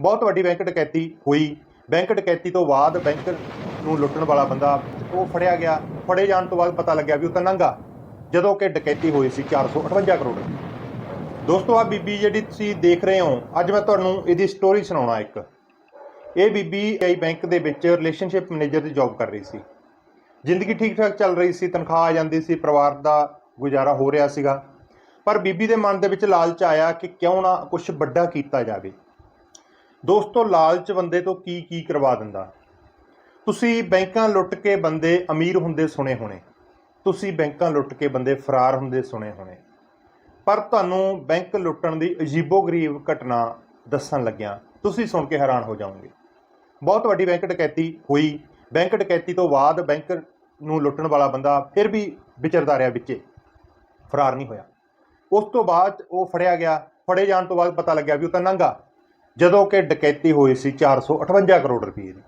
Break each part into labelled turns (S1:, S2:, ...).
S1: ਬਹੁਤ ਵੱਡੀ ਬੈਂਕ ਡਕੈਤੀ ਹੋਈ। ਬੈਂਕ ਡਕੈਤੀ ਤੋਂ ਬਾਅਦ ਬੈਂਕ ਨੂੰ ਲੁੱਟਣ ਵਾਲਾ ਬੰਦਾ ਉਹ ਫੜਿਆ ਗਿਆ। ਫੜੇ ਜਾਣ ਤੋਂ ਬਾਅਦ ਪਤਾ ਲੱਗਿਆ ਵੀ ਉਹ ਤਾਂ ਨੰਗਾ ਜਦੋਂ ਕਿ ਡਕੈਤੀ ਹੋਈ ਸੀ 458 ਕਰੋੜ। ਦੀ ਦੋਸਤੋ ਆ ਬੀਬੀ ਜਿਹੜੀ ਤੁਸੀਂ ਦੇਖ ਰਹੇ ਹੋ, ਅੱਜ ਮੈਂ ਤੁਹਾਨੂੰ ਇਹਦੀ ਸਟੋਰੀ ਸੁਣਾਉਣਾ ਇੱਕ। ਇਹ ਬੀਬੀ ਆਈ ਬੈਂਕ ਦੇ ਵਿੱਚ ਰਿਲੇਸ਼ਨਸ਼ਿਪ ਮੈਨੇਜਰ ਦੀ ਜੌਬ ਕਰ ਰਹੀ ਸੀ। ਜ਼ਿੰਦਗੀ ਠੀਕ ਠਾਕ ਚੱਲ ਰਹੀ ਸੀ, ਤਨਖਾਹ ਆ ਜਾਂਦੀ ਸੀ, ਪਰਿਵਾਰ ਦਾ ਗੁਜ਼ਾਰਾ ਹੋ ਰਿਹਾ ਸੀਗਾ। ਪਰ ਬੀਬੀ ਦੇ ਮਨ ਦੇ ਵਿੱਚ ਲਾਲਚ ਆਇਆ ਕਿ ਕਿਉਂ ਨਾ ਕੁਝ ਵੱਡਾ ਕੀਤਾ ਜਾਵੇ। ਦੋਸਤੋ, ਲਾਲਚ ਬੰਦੇ ਤੋਂ ਕੀ ਕੀ ਕਰਵਾ ਦਿੰਦਾ? ਤੁਸੀਂ ਬੈਂਕਾਂ ਲੁੱਟ ਕੇ ਬੰਦੇ ਅਮੀਰ ਹੁੰਦੇ ਸੁਣੇ ਹੋਣੇ। ਤੁਸੀਂ ਬੈਂਕਾਂ ਲੁੱਟ ਕੇ ਬੰਦੇ ਫਰਾਰ ਹੁੰਦੇ ਸੁਣੇ ਹੋਣੇ। ਪਰ ਤੁਹਾਨੂੰ ਬੈਂਕ ਲੁੱਟਣ ਦੀ ਅਜੀਬੋ-ਗਰੀਬ ਘਟਨਾ ਦੱਸਣ ਲੱਗਿਆ ਤੁਸੀਂ ਸੁਣ ਕੇ ਹੈਰਾਨ ਹੋ ਜਾਓਗੇ। ਬਹੁਤ ਵੱਡੀ ਬੈਂਕ ਡਕੈਤੀ ਹੋਈ। ਬੈਂਕ ਡਕੈਤੀ ਤੋਂ ਬਾਅਦ ਬੈਂਕ ਨੂੰ ਲੁੱਟਣ ਵਾਲਾ ਬੰਦਾ ਫਿਰ ਵੀ ਵਿਚਰਦਾ ਰਿਹਾ ਵਿੱਚੇ। ਫਰਾਰ ਨਹੀਂ ਹੋਇਆ। ਉਸ ਤੋਂ ਬਾਅਦ ਉਹ ਫੜਿਆ ਗਿਆ। ਫੜੇ ਜਾਣ ਤੋਂ ਬਾਅਦ ਪਤਾ ਲੱਗਿਆ ਵੀ ਉਹ ਤਾਂ ਨੰਗਾ। ਜਦੋਂ ਕਿ ਡਕੈਤੀ ਹੋਈ ਸੀ 458 ਕਰੋੜ ਰੁਪਏ ਦੀ।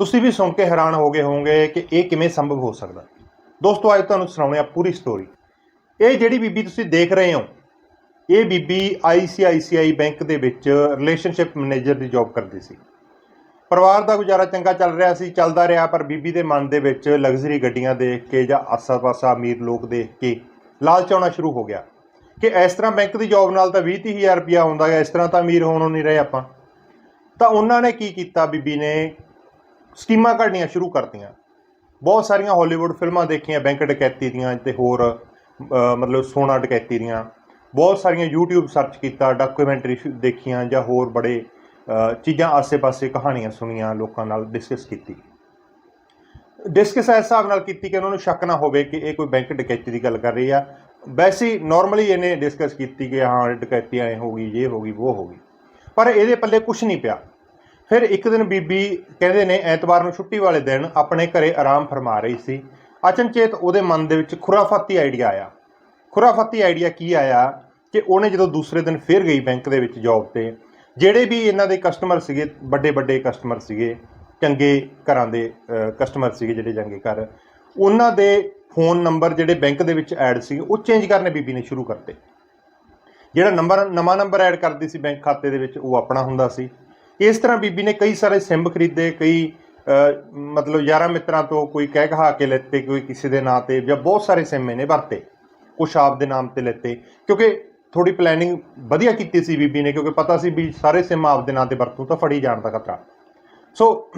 S1: ਤੁਸੀਂ ਵੀ ਸੁਣ ਕੇ ਹੈਰਾਨ ਹੋ ਗਏ ਹੋਵੋਗੇ ਕਿ ਇਹ ਕਿਵੇਂ ਸੰਭਵ ਹੋ ਸਕਦਾ। ਦੋਸਤੋ, ਅੱਜ ਤੁਹਾਨੂੰ ਸੁਣਾਉਂਦੇ ਆ ਪੂਰੀ ਸਟੋਰੀ ਇਹ ਜਿਹੜੀ ਬੀਬੀ ਤੁਸੀਂ ਦੇਖ ਰਹੇ ਹੋ, ਇਹ ਬੀਬੀ ICICI ਬੈਂਕ ਦੇ ਵਿੱਚ ਰਿਲੇਸ਼ਨਸ਼ਿਪ ਮੈਨੇਜਰ ਦੀ ਜੌਬ ਕਰਦੀ ਸੀ। ਪਰਿਵਾਰ ਦਾ ਗੁਜ਼ਾਰਾ ਚੰਗਾ ਚੱਲ ਰਿਹਾ ਸੀ, ਚੱਲਦਾ ਰਿਹਾ, ਪਰ ਬੀਬੀ ਦੇ ਮਨ ਦੇ ਵਿੱਚ ਲਗਜ਼ਰੀ ਗੱਡੀਆਂ ਦੇਖ ਕੇ ਜਾਂ ਆਸਾ-ਪਾਸਾ ਅਮੀਰ ਲੋਕ ਦੇਖ ਕੇ ਲਾਲਚ ਆਉਣਾ ਸ਼ੁਰੂ ਹੋ ਗਿਆ। ਕਿ ਇਸ ਤਰ੍ਹਾਂ ਬੈਂਕ ਦੀ ਜੌਬ ਨਾਲ ਤਾਂ 20 ਹਜ਼ਾਰ ਰੁਪਇਆ ਹੁੰਦਾ ਹੈ ਇਸ ਤਰ੍ਹਾਂ ਤਾਂ ਅਮੀਰ ਹੋਣੋਂ ਨਹੀਂ ਰਹੇ ਆਪਾਂ। ਤਾਂ ਉਹਨਾਂ ਨੇ ਕੀ ਕੀਤਾ ਬੀਬੀ ਨੇ? ਸਕੀਮਾਂ ਕੱਢਣੀਆਂ ਸ਼ੁਰੂ ਕਰਤੀਆਂ। ਬਹੁਤ ਸਾਰੀਆਂ ਹਾਲੀਵੁੱਡ ਫਿਲਮਾਂ ਦੇਖੀਆਂ, ਬੈਂਕ ਡਕੈਤੀ ਦੀਆਂ ਤੇ ਹੋਰ ਮਤਲਬ ਸੋਨਾ ਡਕੈਤੀ ਦੀਆਂ। ਬਹੁਤ ਸਾਰੀਆਂ YouTube ਸਰਚ ਕੀਤਾ ਡਾਕੂਮੈਂਟਰੀ ਦੇਖੀਆਂ ਜਾਂ ਹੋਰ ਬੜੇ ਚੀਜ਼ਾਂ ਆਸੇ-ਪਾਸੇ ਕਹਾਣੀਆਂ ਸੁਣੀਆਂ ਲੋਕਾਂ ਨਾਲ ਡਿਸਕਸ ਕੀਤੀ। ਡਿਸਕਸ ਇਸ ਹਿਸਾਬ ਨਾਲ ਕੀਤੀ ਕਿ ਉਹਨਾਂ ਨੂੰ ਸ਼ੱਕ ਨਾ ਹੋਵੇ ਕਿ ਇਹ ਕੋਈ ਬੈਂਕ ਡਕੈਤੀ ਦੀ ਗੱਲ ਕਰ ਰਹੀ ਆ। ਵੈਸੇ ਨਾਰਮਲੀ ਇਹਨੇ ਡਿਸਕਸ ਕੀਤੀ ਕਿ ਹਾਂ ਡਕੈਤੀਆਂ ਇਹ ਹੋ ਗਈ, ਇਹ ਹੋ ਗਈ, ਉਹ ਹੋ ਗਈ। ਪਰ ਇਹਦੇ ਪੱਲੇ ਕੁਝ ਨਹੀਂ ਪਿਆ। ਫਿਰ ਇੱਕ ਦਿਨ ਬੀਬੀ ਕਹਿੰਦੇ ਨੇ, ਐਤਵਾਰ ਨੂੰ ਛੁੱਟੀ ਵਾਲੇ ਦਿਨ ਆਪਣੇ ਘਰੇ ਆਰਾਮ ਫਰਮਾ ਰਹੀ ਸੀ। ਅਚਨਚੇਤ ਉਹਦੇ ਮਨ ਦੇ ਵਿੱਚ ਖੁਰਾਫਾਤੀ ਆਈਡੀਆ ਆਇਆ। ਖੁਰਾਫਾਤੀ ਆਈਡੀਆ ਕੀ ਆਇਆ ਕਿ ਉਹਨੇ ਜਦੋਂ ਦੂਸਰੇ ਦਿਨ ਫਿਰ ਗਈ ਬੈਂਕ ਦੇ ਵਿੱਚ ਜੌਬ ਤੇ, ਜਿਹੜੇ ਵੀ ਇਹਨਾਂ ਦੇ ਕਸਟਮਰ ਸੀਗੇ ਵੱਡੇ ਵੱਡੇ ਕਸਟਮਰ ਸੀਗੇ, ਚੰਗੇ ਘਰਾਂ ਦੇ ਕਸਟਮਰ ਸੀਗੇ ਜਿਹੜੇ ਚੰਗੇ ਘਰ, ਉਹਨਾਂ ਦੇ ਫੋਨ ਨੰਬਰ ਜਿਹੜੇ ਬੈਂਕ ਦੇ ਵਿੱਚ ਐਡ ਸੀ, ਉਹ ਚੇਂਜ ਕਰਨੇ ਬੀਬੀ ਨੇ ਸ਼ੁਰੂ ਕਰਤੇ। ਜਿਹੜਾ ਨੰਬਰ, ਨਵਾਂ ਨੰਬਰ ਐਡ ਕਰਦੀ ਸੀ ਬੈਂਕ ਖਾਤੇ ਦੇ ਵਿੱਚ, ਉਹ ਆਪਣਾ ਹੁੰਦਾ ਸੀ। ਇਸ ਤਰ੍ਹਾਂ ਬੀਬੀ ਨੇ ਕਈ ਸਾਰੇ ਸਿੰਬ ਖਰੀਦੇ, ਕਈ ਮਤਲਬ ਯਾਰਾਂ ਮਿੱਤਰਾਂ ਤੋਂ ਕੋਈ ਕਹਿ ਕਹਾ ਕੇ ਲੈਤੇ, ਕੋਈ ਕਿਸੇ ਦੇ ਨਾਂ ਤੇ, ਜਾਂ ਬਹੁਤ ਸਾਰੇ ਸਿੰਮ ਇਹਨੇ ਵਰਤੇ। ਕੁਛ ਆਪ ਦੇ ਨਾਮ ਤੇ ਲੈਤੇ, ਕਿਉਂਕਿ ਥੋੜੀ ਪਲੈਨਿੰਗ ਵਧੀਆ ਕੀਤੀ ਸੀ ਬੀਬੀ ਨੇ, ਕਿਉਂਕਿ ਪਤਾ ਸੀ ਵੀ ਸਾਰੇ ਸਿੰਮ ਆਪ ਦੇ ਨਾਂ ਤੇ ਵਰਤੂ ਤਾਂ ਫੜੀ ਜਾਣ ਦਾ ਖਤਰਾ। ਸੋ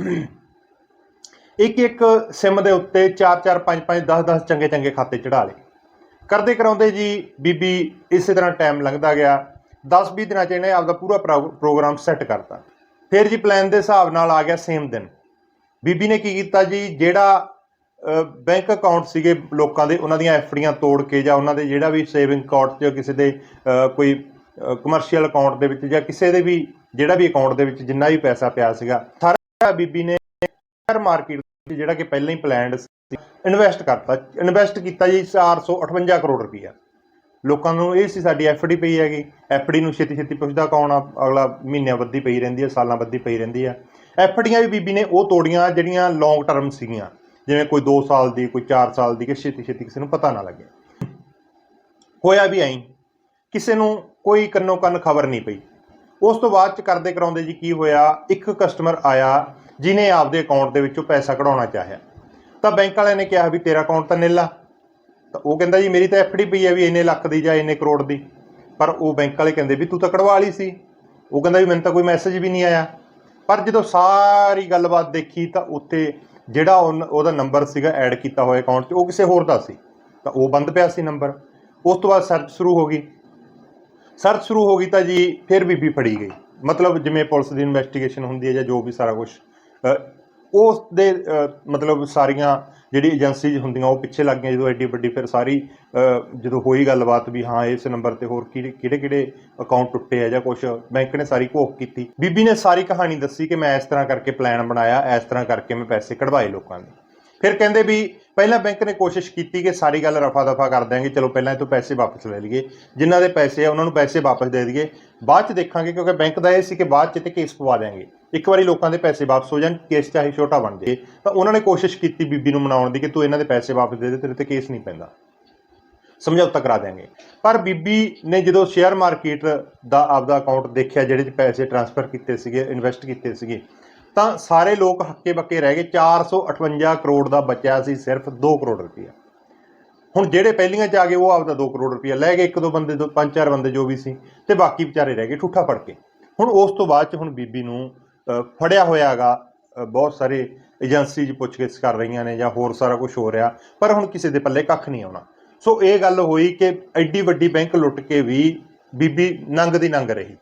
S1: ਇੱਕ ਇੱਕ ਸਿਮ ਦੇ ਉੱਤੇ 4 4 5 5 10 10 ਚੰਗੇ ਚੰਗੇ ਖਾਤੇ ਚੜਾ ਲਏ। ਕਰਦੇ ਕਰਾਉਂਦੇ ਜੀ ਬੀਬੀ ਇਸੇ ਤਰ੍ਹਾਂ ਟਾਈਮ ਲੰਘਦਾ ਗਿਆ। 10 20 ਦਿਨਾਂ ਚ ਇਹਨੇ ਆਪਦਾ ਪੂਰਾ ਪ੍ਰੋ- ਪ੍ਰੋਗਰਾਮ ਸੈੱਟ ਕਰਤਾ। ਫਿਰ ਜੀ ਪਲਾਨ ਦੇ ਹਿਸਾਬ ਨਾਲ ਆ ਗਿਆ ਸੇਮ ਦਿਨ। ਬੀਬੀ ਨੇ ਕੀ ਕੀਤਾ ਜੀ? ਜਿਹੜਾ ਬੈਂਕ ਅਕਾਊਂਟ ਸੀਗੇ ਲੋਕਾਂ ਦੇ, ਉਹਨਾਂ ਦੀਆਂ ਐਫਡੀਆਂ ਤੋੜ ਕੇ ਜਾਂ ਉਹਨਾਂ ਦੇ ਜਿਹੜਾ ਵੀ ਸੇਵਿੰਗ ਅਕਾਊਂਟ ਤੇ ਕਿਸੇ ਦੇ ਕੋਈ ਕਮਰਸ਼ੀਅਲ ਅਕਾਊਂਟ ਦੇ ਵਿੱਚ ਜਾਂ ਕਿਸੇ ਦੇ ਵੀ, ਜਿਹੜਾ ਵੀ ਅਕਾਊਂਟ ਦੇ ਵਿੱਚ ਜਿੰਨਾ ਵੀ ਪੈਸਾ ਪਿਆ ਸੀਗਾ, ਸਾਰਾ ਬੀਬੀ ਨੇ ਸ਼ੇਅਰ ਮਾਰਕੀਟ ਜਿਹੜਾ ਕਿ ਪਹਿਲਾਂ ਹੀ ਪਲਾਨਡ ਸੀ ਇਨਵੈਸਟ ਕਰਤਾ ਇਨਵੈਸਟ ਕੀਤਾ ਜੀ 458 ਕਰੋੜ ਰੁਪਈਆ ਲੋਕਾਂ ਨੂੰ ਇਹ ਸੀ ਸਾਡੀ ਐਫਡੀ ਪਈ ਹੈਗੀ ਐਫਡੀ ਨੂੰ ਛੇਤੀ ਛੇਤੀ ਪੁੱਛਦਾ ਕੌਣ ਆ, ਅਗਲਾ ਮਹੀਨਿਆਂ ਬੱਧੀ ਪਈ ਰਹਿੰਦੀ ਹੈ ਸਾਲਾਂ ਬੱਧੀ ਪਈ ਰਹਿੰਦੀ ਹੈ ਐਫਡੀਆਂ ਵੀ ਬੀਬੀ ਨੇ ਉਹ ਤੋੜੀਆਂ ਜਿਹੜੀਆਂ ਲੌਂਗ ਟਰਮ ਸੀਗੀਆਂ, ਜਿਵੇਂ ਕੋਈ 2 ਸਾਲ ਦੀ, ਕੋਈ 4 ਸਾਲ ਦੀ, ਕਿ ਛੇਤੀ ਛੇਤੀ ਕਿਸੇ ਨੂੰ ਪਤਾ ਨਾ ਲੱਗੇ। ਹੋਇਆ ਵੀ ਐਂ, ਕਿਸੇ ਨੂੰ ਕੋਈ ਕੰਨੋ ਕੰਨ ਖਬਰ ਨਹੀਂ ਪਈ। ਉਸ ਤੋਂ ਬਾਅਦ ਚ ਕਰਦੇ ਕਰਾਉਂਦੇ ਜੀ ਕੀ ਹੋਇਆ, ਇੱਕ ਕਸਟਮਰ ਆਇਆ ਜਿਨੇ ਆਪਦੇ ਅਕਾਊਂਟ ਦੇ ਵਿੱਚੋਂ ਪੈਸਾ ਕਢਾਉਣਾ ਚਾਹਿਆ। ਤਾਂ ਬੈਂਕ ਵਾਲਿਆਂ ਨੇ ਕਿਹਾ ਵੀ ਤੇਰਾ ਅਕਾਊਂਟ ਤਾਂ ਨਿੱਲਾ। ਤਾਂ ਉਹ ਕਹਿੰਦਾ ਜੀ, ਮੇਰੀ ਤਾਂ ਐਫਡੀ ਪਈ ਹੈ ਵੀ ਇੰਨੇ ਲੱਖ ਦੀ ਜਾਂ ਇੰਨੇ ਕਰੋੜ ਦੀ। ਪਰ ਉਹ ਬੈਂਕ ਵਾਲੇ ਕਹਿੰਦੇ ਵੀ ਤੂੰ ਤਾਂ ਕਢਵਾ ਲਈ ਸੀ। ਉਹ ਕਹਿੰਦਾ ਵੀ ਮੈਨੂੰ ਤਾਂ ਕੋਈ ਮੈਸੇਜ ਵੀ ਨਹੀਂ ਆਇਆ। ਪਰ ਜਦੋਂ ਸਾਰੀ ਗੱਲਬਾਤ ਦੇਖੀ ਤਾਂ ਉੱਤੇ ਜਿਹੜਾ ਉਹਨ- ਉਹਦਾ ਨੰਬਰ ਸੀਗਾ ਐਡ ਕੀਤਾ ਹੋਇਆ ਅਕਾਊਂਟ 'ਚ, ਉਹ ਕਿਸੇ ਹੋਰ ਦਾ ਸੀ। ਤਾਂ ਉਹ ਬੰਦ ਪਿਆ ਸੀ ਨੰਬਰ ਉਸ ਤੋਂ ਬਾਅਦ ਸਰਚ ਸ਼ੁਰੂ ਹੋ ਗਈ। ਸਰਚ ਸ਼ੁਰੂ ਹੋ ਗਈ ਤਾਂ ਜੀ, ਫਿਰ ਬੀਬੀ ਫੜੀ ਗਈ। ਮਤਲਬ ਜਿਵੇਂ ਪੁਲਿਸ ਦੀ ਇਨਵੈਸਟੀਗੇਸ਼ਨ ਹੁੰਦੀ ਹੈ ਜਾਂ ਜੋ ਵੀ ਸਾਰਾ ਕੁਝ ਉਸ ਦੇ ਮਤਲਬ ਸਾਰੀਆਂ ਜਿਹੜੀ ਏਜੰਸੀਜ਼ ਹੁੰਦੀਆਂ, ਉਹ ਪਿੱਛੇ ਲੱਗ ਗਈਆਂ ਜਦੋਂ ਐਡੀ ਵੱਡੀ ਫਿਰ ਸਾਰੀ ਜਦੋਂ ਹੋਈ ਗੱਲਬਾਤ ਵੀ, ਹਾਂ, ਇਸ ਨੰਬਰ ਤੇ ਹੋਰ ਕਿਹੜੇ ਕਿਹੜੇ ਕਿਹੜੇ ਅਕਾਊਂਟ ਟੁੱਟੇ ਆ ਜਾਂ ਕੁਝ ਬੈਂਕ ਨੇ ਸਾਰੀ ਘੋਖ ਕੀਤੀ। ਬੀਬੀ ਨੇ ਸਾਰੀ ਕਹਾਣੀ ਦੱਸੀ ਕਿ ਮੈਂ ਇਸ ਤਰ੍ਹਾਂ ਕਰਕੇ ਪਲਾਨ ਬਣਾਇਆ, ਇਸ ਤਰ੍ਹਾਂ ਕਰਕੇ ਮੈਂ ਪੈਸੇ ਕਢਵਾਏ ਲੋਕਾਂ ਦੇ। ਫਿਰ ਕਹਿੰਦੇ ਵੀ ਪਹਿਲਾਂ ਬੈਂਕ ਨੇ ਕੋਸ਼ਿਸ਼ ਕੀਤੀ ਕਿ ਸਾਰੀ ਗੱਲ ਰਫਾ ਦਫਾ ਕਰ ਦਿਆਂਗੇ, ਚਲੋ ਪਹਿਲਾਂ ਇਹ ਤੋਂ ਪੈਸੇ ਵਾਪਸ ਲੈ ਲਈਏ, ਜਿਨ੍ਹਾਂ ਦੇ ਪੈਸੇ ਆ ਉਹਨਾਂ ਨੂੰ ਪੈਸੇ ਵਾਪਸ ਦੇ ਦਈਏ, ਬਾਅਦ ਚ ਦੇਖਾਂਗੇ ਕਿਉਂਕਿ ਬੈਂਕ ਦਾ ਇਹ ਸੀ ਕਿ ਬਾਅਦ ਚ ਤੇ ਕੇਸ ਪਵਾ ਦਿਆਂਗੇ। ਇੱਕ ਵਾਰੀ ਲੋਕਾਂ ਦੇ ਪੈਸੇ ਵਾਪਸ ਹੋ ਜਾਣ ਕੇਸ ਚਾਹੇ ਛੋਟਾ ਬਣ ਜੇ ਤਾਂ ਉਹਨਾਂ ਨੇ ਕੋਸ਼ਿਸ਼ ਕੀਤੀ ਬੀਬੀ ਨੂੰ ਮਨਾਉਣ ਦੀ ਕਿ ਤੂੰ ਇਹਨਾਂ ਦੇ ਪੈਸੇ ਵਾਪਸ ਦੇ ਦੇ, ਤੇਰੇ ਤੇ ਕੇਸ ਨਹੀਂ ਪੈਂਦਾ। ਸਮਝੌਤਾ ਕਰਾ ਦਿਆਂਗੇ। ਪਰ ਬੀਬੀ ਨੇ ਜਦੋਂ ਸ਼ੇਅਰ ਮਾਰਕੀਟ ਦਾ ਆਪਦਾ ਅਕਾਊਂਟ ਦੇਖਿਆ, ਜਿਹੜੇ 'ਚ ਪੈਸੇ ਟ੍ਰਾਂਸਫਰ ਕੀਤੇ ਸੀਗੇ ਇਨਵੈਸਟ ਕੀਤੇ ਸੀਗੇ ਤਾਂ ਸਾਰੇ ਲੋਕ ਹੱਕੇ ਬੱਕੇ ਰਹਿ ਗਏ। 458 ਕਰੋੜ ਦਾ ਬਚਿਆ ਸੀ ਸਿਰਫ 2 ਕਰੋੜ ਰੁਪਇਆ। ਹੁਣ ਜਿਹੜੇ ਪਹਿਲੀਆਂ ਚ ਆ ਗਏ ਉਹ ਆਪਦਾ 2 ਕਰੋੜ ਰੁਪਇਆ ਲੈ ਗਏ। ਇੱਕ ਦੋ ਬੰਦੇ ਦੋ ਪੰਜ ਚਾਰ ਬੰਦੇ ਜੋ ਵੀ ਸੀ ਤੇ ਬਾਕੀ ਵਿਚਾਰੇ ਰਹਿ ਗਏ ਠੂਠਾ ਫੜ ਕੇ। ਹੁਣ ਉਸ ਤੋਂ ਬਾਅਦ ਚ ਹੁਣ ਬੀਬੀ ਨੂੰ ਅ, ਫੜਿਆ ਹੋਇਆਗਾ ਬਹੁਤ ਸਾਰੇ ਏਜੰਸੀ 'ਚ ਪੁੱਛਗਿੱਛ ਕਰ ਰਹੀਆਂ ਨੇ ਜਾਂ ਹੋਰ ਸਾਰਾ ਕੁਝ ਹੋ ਰਿਹਾ ਪਰ ਹੁਣ ਕਿਸੇ ਦੇ ਪੱਲੇ ਕੱਖ ਨਹੀਂ ਆਉਣਾ। ਸੋ ਇਹ ਗੱਲ ਹੋਈ ਕਿ ਐਡੀ ਵੱਡੀ ਬੈਂਕ ਲੁੱਟ ਕੇ ਵੀ ਬੀਬੀ ਨੰਗ ਦੀ ਨੰਗ ਰਹੀ।